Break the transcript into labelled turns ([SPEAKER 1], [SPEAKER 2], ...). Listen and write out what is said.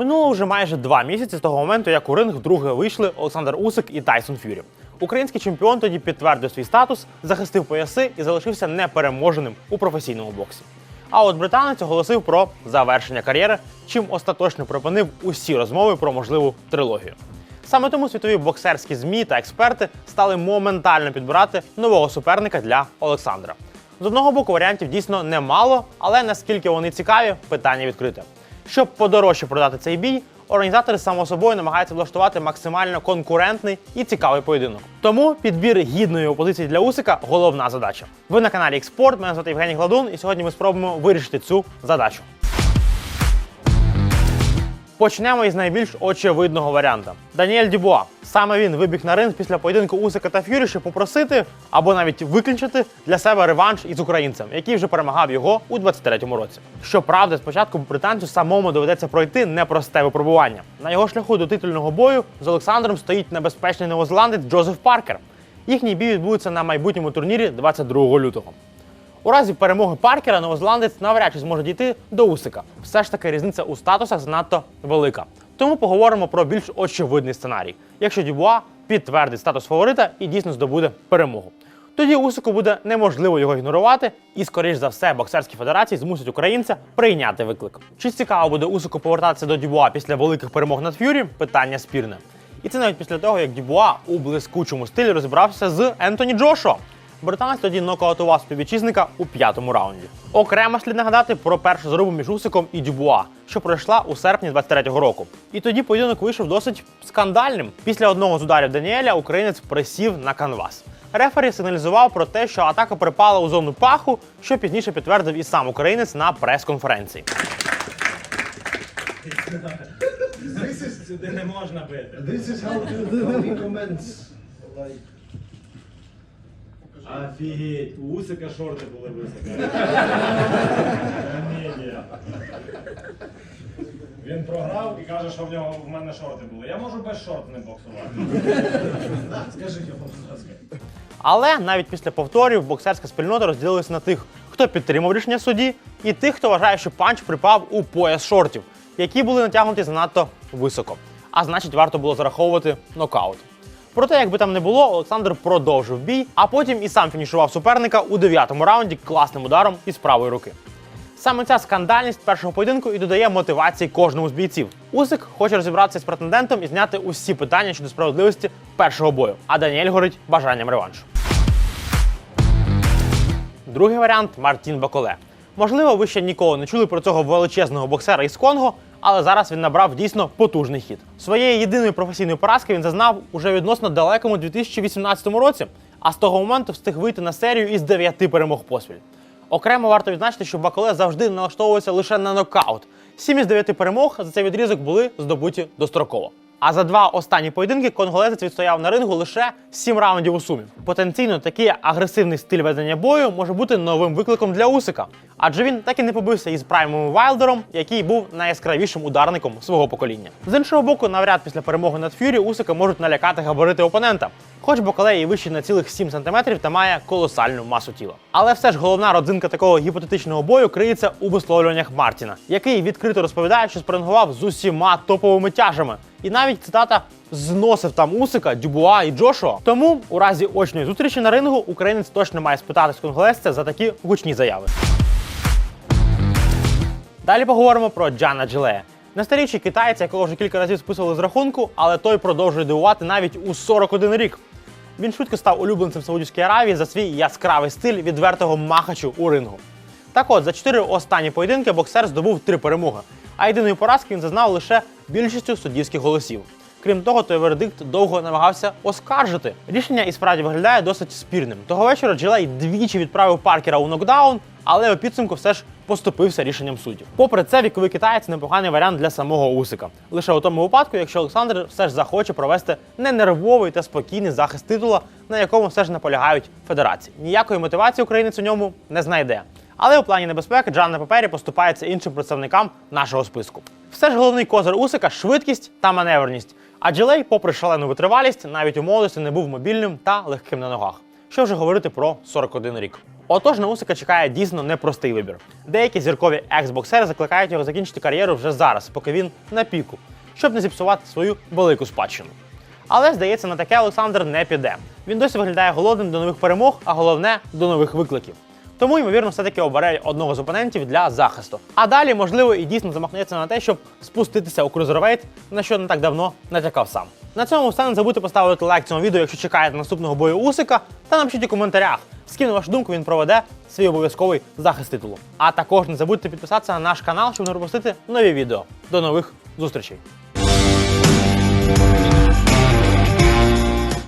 [SPEAKER 1] Минуло вже майже два місяці з того моменту, як у ринг вдруге вийшли Олександр Усик і Тайсон Фюрі. Український чемпіон тоді підтвердив свій статус, захистив пояси і залишився непереможеним у професійному боксі. А от британець оголосив про завершення кар'єри, чим остаточно припинив усі розмови про можливу трилогію. Саме тому світові боксерські змі та експерти стали моментально підбирати нового суперника для Олександра. З одного боку, варіантів дійсно немало, але наскільки вони цікаві, питання відкрите. Щоб подорожче продати цей бій, організатори само собою намагаються влаштувати максимально конкурентний і цікавий поєдинок. Тому підбір гідної опозиції для Усика головна задача. Ви на каналі Експорт, мене звати Євгеній Гладун, і сьогодні ми спробуємо вирішити цю задачу. Почнемо із найбільш очевидного варіанта. Даніель Дюбуа. Саме він вибіг на ринг після поєдинку Усика та Фюрі, попросити або навіть виключити для себе реванш із українцем, який вже перемагав його у 23-му році. Щоправда, спочатку британцю самому доведеться пройти непросте випробування. На його шляху до титульного бою з Олександром стоїть небезпечний новозеландець Джозеф Паркер. Їхній бій відбудеться на майбутньому турнірі 22 лютого. У разі перемоги Паркера новозеландець навряд чи зможе дійти до Усика. Все ж таки різниця у статусах занадто велика. Тому поговоримо про більш очевидний сценарій, якщо Дюбуа підтвердить статус фаворита і дійсно здобуде перемогу. Тоді Усику буде неможливо його ігнорувати, і, скоріш за все, боксерські федерації змусять українця прийняти виклик. Чи цікаво буде Усику повертатися до Дюбуа після великих перемог над Ф'юрі? Питання спірне. І це навіть після того, як Дюбуа у блискучому стилі розібрався з Ентоні Джошуа. Британець тоді нокаутував співвітчизника у п'ятому раунді. Окремо слід нагадати про першу зарубу між Усиком і Дюбуа, що пройшла у серпні 23-го року. І тоді поєдинок вийшов досить скандальним. Після одного з ударів Даніеля українець присів на канвас. Рефері сигналізував про те, що атака припала у зону паху, що пізніше підтвердив і сам українець на прес-конференції.
[SPEAKER 2] Сюди не можна бити. Офігеть, у Усика шорти були високі. Комедія. Він програв і каже, що в нього в мене шорти були. Я можу без шорт не боксувати. Скажи йому, будь ласка.
[SPEAKER 1] Але навіть після повторів боксерська спільнота розділилася на тих, хто підтримав рішення судді, і тих, хто вважає, що панч припав у пояс шортів, які були натягнуті занадто високо. А значить, варто було зараховувати нокаут. Проте, як би там не було, Олександр продовжив бій, а потім і сам фінішував суперника у дев'ятому раунді класним ударом із правої руки. Саме ця скандальність першого поєдинку і додає мотивації кожному з бійців. Усик хоче розібратися з претендентом і зняти усі питання щодо справедливості першого бою. А Даніель горить бажанням реваншу. Другий варіант Мартін Баколе. Можливо, ви ще ніколи не чули про цього величезного боксера із Конго, але зараз він набрав дійсно потужний хід. Своєї єдиної професійної поразки він зазнав уже відносно далекому 2018 році, а з того моменту встиг вийти на серію із дев'яти перемог поспіль. Окремо варто відзначити, що Баколе завжди налаштовується лише на нокаут. Сім із дев'яти перемог за цей відрізок були здобуті достроково. А за два останні поєдинки конголезець відстояв на рингу лише сім раундів у сумі. Потенційно такий агресивний стиль ведення бою може бути новим викликом для Усика, адже він так і не побився із Праймом Вайлдером, який був найяскравішим ударником свого покоління. З іншого боку, навряд після перемоги над Фюрі Усика можуть налякати габарити опонента. Хоч Бокалей і вищий на цілих 7 см та має колосальну масу тіла. Але все ж головна родзинка такого гіпотетичного бою криється у висловлюваннях Мартіна, який відкрито розповідає, що спарингував з усіма топовими тяжами. І навіть цитата зносив там Усика, Дюбуа і Джошуа. Тому у разі очної зустрічі на рингу українець точно має спитати з конголезця за такі гучні заяви. Далі поговоримо про Джана Джилея. Нестарічий китаєць, якого вже кілька разів списували з рахунку, але той продовжує дивувати навіть у 41 рік. Він швидко став улюбленцем Саудівської Аравії за свій яскравий стиль відвертого махачу у рингу. Так от, за чотири останні поєдинки боксер здобув три перемоги, а єдиної поразки він зазнав лише більшістю суддівських голосів. Крім того, той вердикт довго намагався оскаржити. Рішення і справді виглядає досить спірним. Того вечора Джилей двічі відправив Паркера у нокдаун, але у підсумку все ж поступився рішенням суддів. Попри це, віковий китаєць непоганий варіант для самого Усика. Лише у тому випадку, якщо Олександр все ж захоче провести ненервовий та спокійний захист титула, на якому все ж наполягають федерації. Ніякої мотивації українець у ньому не знайде. Але у плані небезпеки Джан на папері поступається іншим представникам нашого списку. Все ж головний козир Усика швидкість та маневреність. А Джилей, попри шалену витривалість, навіть у молодості не був мобільним та легким на ногах. Що вже говорити про 41 рік. Отож, на Усика чекає дійсно непростий вибір. Деякі зіркові екс-боксери закликають його закінчити кар'єру вже зараз, поки він на піку, щоб не зіпсувати свою велику спадщину. Але здається, на таке Олександр не піде. Він досі виглядає голодним до нових перемог, а головне до нових викликів. Тому, ймовірно, все-таки обере одного з опонентів для захисту. А далі, можливо, і дійсно замахнеться на те, щоб спуститися у крузервейт, на що не так давно натякав сам. На цьому все не забудьте поставити лайк цьому відео, якщо чекаєте наступного бою Усика, та напишіть у коментарях, з ким на вашу думку він проведе свій обов'язковий захист титулу. А також не забудьте підписатися на наш канал, щоб не пропустити нові відео. До нових зустрічей!